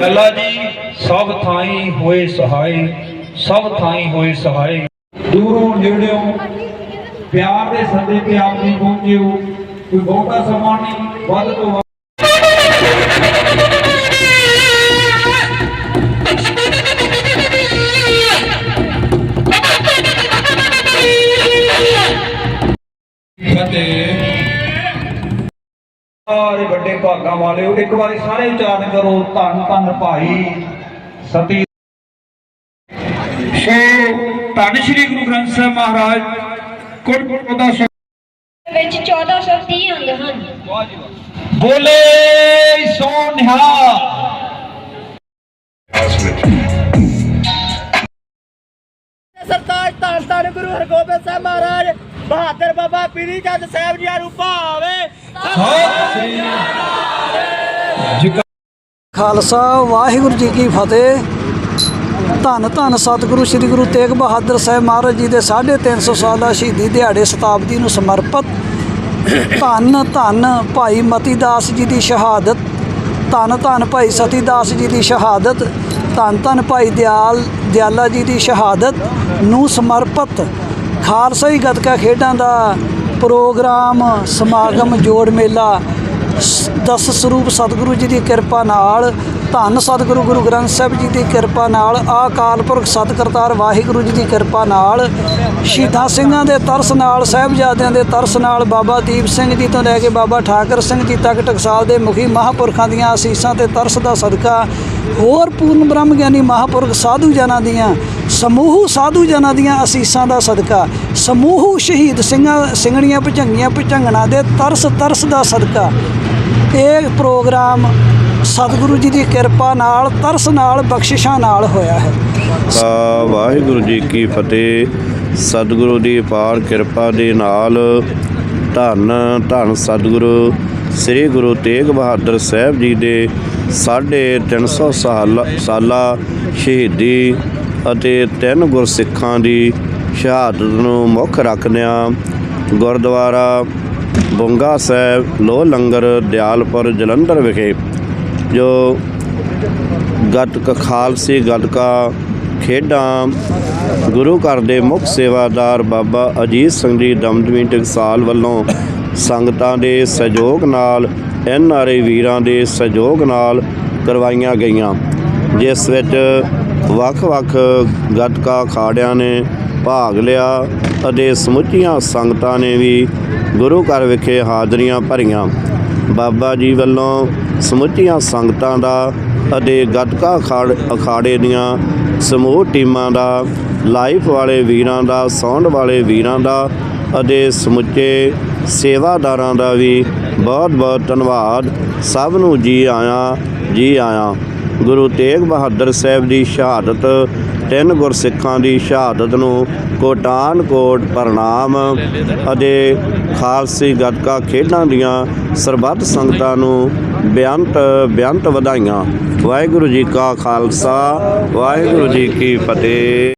ਗੱਲਾ ਜੀ, ਸਭ ਥਾਈ ਹੋਏ ਸਹਾਈ, ਸਭ ਥਾਈ ਹੋਏ ਸਹਾਈ। ਦੂਰੋਂ ਨੇੜਿਓਂ ਪਿਆਰ ਦੇ ਸੱਦੇ ਤੇ ਆਪ ਜੀ ਪਹੁੰਚਿਓ ਕੋਈ ਬਹੁਤਾ ਸਮਾਂ ਨਹੀਂ, ਵੱਧ ਤੋਂ ਵੱਧ। ਫਤਿਹ। ਸਾਰੇ ਵੱਡੇ ਭਾਗਾਂ ਵਾਲਿਓ ਇੱਕ ਵਾਰੀ ਸਾਰੇ ਉਚਾਰਨ ਕਰੋ ਧੰਨ ਧੰਨ ਭਾਈ ਸਤੀ। ਸੋ ਧੰਨ ਸ਼੍ਰੀ ਗੁਰੂ ਗ੍ਰੰਥ ਸਾਹਿਬ ਮਹਾਰਾਜ ਕੋਟ ਦਾ ਵਿੱਚ 1430 ਅੰਗ ਹਨ। ਬੋਲੇ ਸੋ ਨਿਹਾਲ। ਸਰਤਾਜ ਧੰਨ ਧੰਨ ਗੁਰੂ ਹਰਗੋਬਿੰਦ ਸਾਹਿਬ ਮਹਾਰਾਜ ਬਹਾਦਰ ਬਾਬਾ ਪੀਰੀ ਚੰਦ ਸਾਹਿਬ ਜੀ ਨੂੰ ਭਾਵੇ ਖਾਲਸਾ, ਵਾਹਿਗੁਰੂ ਜੀ ਕੀ ਫਤਿਹ। ਧੰਨ ਧੰਨ ਸਤਿਗੁਰੂ, ਸ੍ਰੀ ਗੁਰੂ ਤੇਗ ਬਹਾਦਰ ਸਾਹਿਬ ਮਹਾਰਾਜ ਜੀ ਦੇ 350 ਸਾਲਾ ਸ਼ਹੀਦੀ ਦਿਹਾੜੇ ਸ਼ਤਾਬਦੀ ਨੂੰ ਸਮਰਪਿਤ। ਧੰਨ ਧੰਨ ਭਾਈ ਮਤੀ ਦਾਸ ਜੀ ਦੀ ਸ਼ਹਾਦਤ, ਧੰਨ ਧੰਨ ਭਾਈ ਸਤੀ ਦਾਸ ਜੀ ਦੀ ਸ਼ਹਾਦਤ, ਧੰਨ ਧੰਨ ਭਾਈ ਦਿਆਲ, ਦਿਆਲਾ ਜੀ ਦੀ ਸ਼ਹਾਦਤ ਨੂੰ ਸਮਰਪਿਤ। ਖਾਲਸਾਈ ਗੱਤਕਾ ਖੇਡਾਂ ਦਾ ਪ੍ਰੋਗਰਾਮ ਸਮਾਗਮ ਜੋੜ ਮੇਲਾ ਸ- ਦਸ ਸਰੂਪ ਸਤਿਗੁਰੂ ਜੀ ਦੀ ਕਿਰਪਾ ਨਾਲ ਧੰਨ ਸਤਿਗੁਰੂ ਗੁਰੂ ਗ੍ਰੰਥ ਸਾਹਿਬ ਜੀ ਦੀ ਕਿਰਪਾ ਨਾਲ ਅਕਾਲ ਪੁਰਖ ਸਤ ਕਰਤਾਰ ਵਾਹਿਗੁਰੂ ਜੀ ਦੀ ਕਿਰਪਾ ਨਾਲ, ਸ਼ਹੀਦਾਂ ਸਿੰਘਾਂ ਦੇ ਤਰਸ ਨਾਲ, ਸਾਹਿਬਜ਼ਾਦਿਆਂ ਦੇ ਤਰਸ ਨਾਲ, ਬਾਬਾ ਦੀਪ ਸਿੰਘ ਜੀ ਤੋਂ ਲੈ ਕੇ ਬਾਬਾ ਠਾਕਰ ਸਿੰਘ ਜੀ ਤੱਕ, ਟਕਸਾਲ ਦੇ ਮੁਖੀ ਮਹਾਪੁਰਖਾਂ ਦੀਆਂ ਅਸੀਸਾਂ ਤੇ ਤਰਸ ਦਾ ਸਦਕਾ, ਹੋਰ ਪੂਰਨ ਬ੍ਰਹਮ ਗਿਆਨੀ ਮਹਾਪੁਰਖ ਸਾਧੂ ਜਨਾਂ ਦੀਆਂ, ਸਮੂਹ ਸਾਧੂ ਜਨਾਂ ਦੀਆਂ ਅਸੀਸਾਂ ਦਾ ਸਦਕਾ, ਸਮੂਹ ਸ਼ਹੀਦ ਸਿੰਘਾਂ, ਸਿੰਘਣੀਆਂ ਭਜੰਗੀਆਂ ਭਜੰਗਣਾ ਦੇ ਤਰਸ ਤਰਸ ਦਾ ਸਦਕਾ। ਇਹ ਪ੍ਰੋਗਰਾਮ ਸਤਿਗੁਰੂ ਜੀ ਦੀ ਕਿਰਪਾ ਨਾਲ, ਤਰਸ ਨਾਲ, ਬਖਸ਼ਿਸ਼ਾਂ ਨਾਲ ਹੋਇਆ ਹੈ। ਵਾਹਿਗੁਰੂ ਜੀ ਕੀ ਫਤਿਹ। ਸਤਿਗੁਰੂ ਦੀ ਅਪਾਰ ਕਿਰਪਾ ਦੇ ਨਾਲ ਧੰਨ ਧੰਨ ਸਤਿਗੁਰੂ ਸ੍ਰੀ ਗੁਰੂ ਤੇਗ ਬਹਾਦਰ ਸਾਹਿਬ ਜੀ ਦੇ 350 ਸਾਲ, ਸਾਲਾ ਸ਼ਹੀਦੀ ਅਤੇ ਤਿੰਨ ਗੁਰਸਿੱਖਾਂ ਦੀ ਸ਼ਹਾਦਤ ਨੂੰ ਮੁੱਖ ਰੱਖਦਿਆਂ ਗੁਰਦੁਆਰਾ ਬੁੰਗਾ ਸਾਹਿਬ ਲੋਹ ਲੰਗਰ ਦਿਆਲਪੁਰ, ਜਲੰਧਰ ਵਿਖੇ ਜੋ ਗੱਤਕ ਖਾਲਸੇ ਗੱਤਕਾ ਖੇਡਾਂ ਗੁਰੂ ਘਰ ਦੇ ਮੁੱਖ ਸੇਵਾਦਾਰ ਬਾਬਾ ਅਜੀਤ ਸਿੰਘ ਜੀ ਦਮਦਮੀ ਟਕਸਾਲ ਵੱਲੋਂ ਸੰਗਤਾਂ ਦੇ ਸਹਿਯੋਗ ਨਾਲ, ਐਨ ਆਰ ਆਈ ਵੀਰਾਂ ਦੇ ਸਹਿਯੋਗ ਨਾਲ ਕਰਵਾਈਆਂ ਗਈਆਂ। ਜਿਸ ਵਿੱਚ ਵੱਖ-ਵੱਖ ਗੱਤਕਾ ਅਖਾੜਿਆਂ ਨੇ ਭਾਗ ਲਿਆ ਅਤੇ ਸਮੁੱਚੀਆਂ ਸੰਗਤਾਂ ਨੇ ਵੀ ਗੁਰੂ ਘਰ ਵਿਖੇ ਹਾਜ਼ਰੀਆਂ ਭਰੀਆਂ। ਬਾਬਾ ਜੀ ਵੱਲੋਂ ਸਮੁੱਚੀਆਂ ਸੰਗਤਾਂ ਦਾ ਅਤੇ ਗੱਤਕਾ ਅਖਾੜ ਅਖਾੜੇ ਦੀਆਂ ਸਮੂਹ ਟੀਮਾਂ ਦਾ, ਲਾਈਫ ਵਾਲੇ ਵੀਰਾਂ ਦਾ ਸਾਊਂਡ ਵਾਲੇ ਵੀਰਾਂ ਦਾ ਅਤੇ ਸਮੁੱਚੇ ਸੇਵਾਦਾਰਾਂ ਦਾ ਵੀ ਬਹੁਤ ਬਹੁਤ ਧੰਨਵਾਦ। ਸਭ ਨੂੰ ਜੀ ਆਇਆਂ ਜੀ ਆਇਆਂ। ਗੁਰੂ ਤੇਗ ਬਹਾਦਰ ਸਾਹਿਬ ਦੀ ਸ਼ਹਾਦਤ ਤਿੰਨ ਗੁਰਸਿੱਖਾਂ ਦੀ ਸ਼ਹਾਦਤ ਨੂੰ ਕੋਟਾਨ ਕੋਟ ਪ੍ਰਣਾਮ ਅਤੇ ਖਾਲਸੀ ਗੱਤਕਾ ਖੇਡਾਂ ਦੀਆਂ ਸਰਬੱਤ ਸੰਗਤਾਂ ਨੂੰ ਬੇਅੰਤ ਬੇਅੰਤ ਵਧਾਈਆਂ। ਵਾਹਿਗੁਰੂ ਜੀ ਕਾ ਖਾਲਸਾ, ਵਾਹਿਗੁਰੂ ਜੀ ਕੀ ਫਤਿਹ।